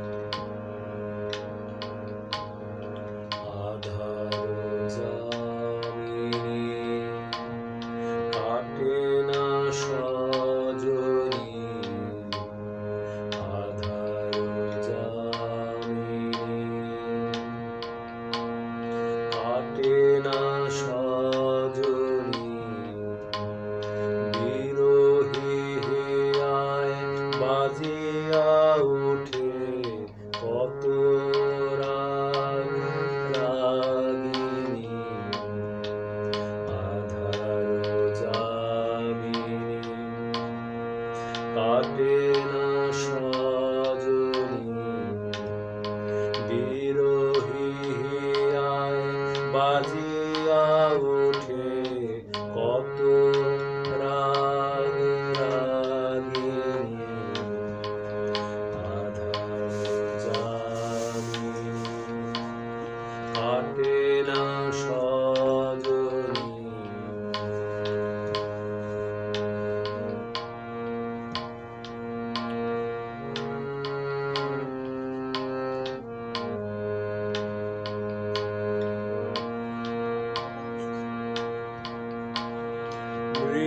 you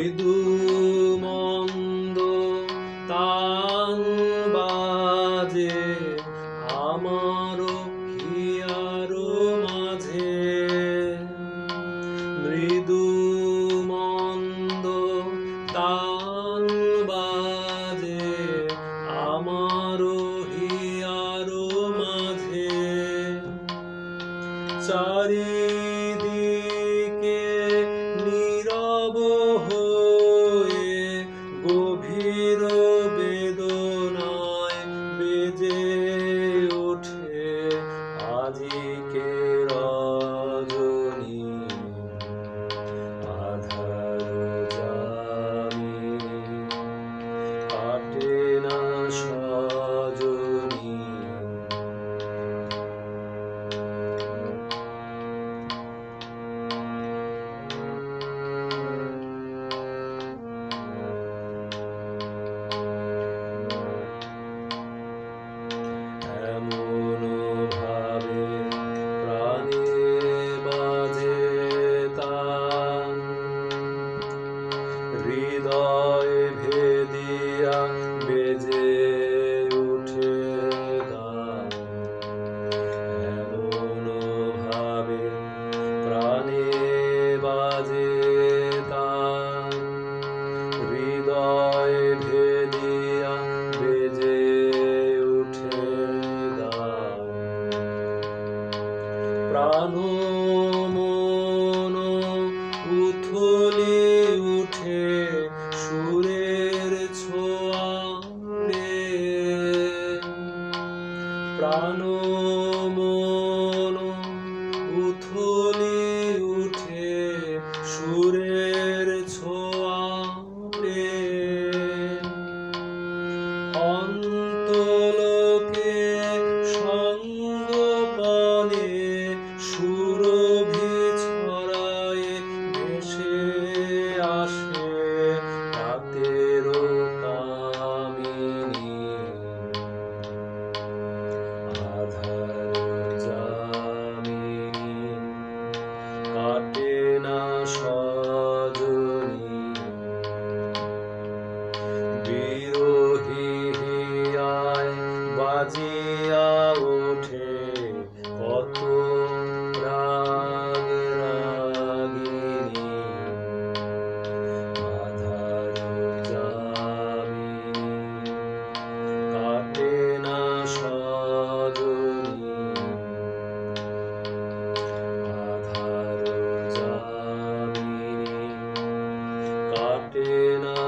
মৃদু মন্দ তান বাজে আমার হিয়ার মাঝে। মৃদু মন্দ তান বাজে আমার হিয়ার মাঝে। চারিদিকে হৃদয় ভেদিয়া বেজে উঠে গান। এমন ভাবে প্রাণে বাজে তান। হৃদয় ভেদিয়া বেজে উঠে গান। প্রাণ প্রাণ মন উঠে সুরের Tena.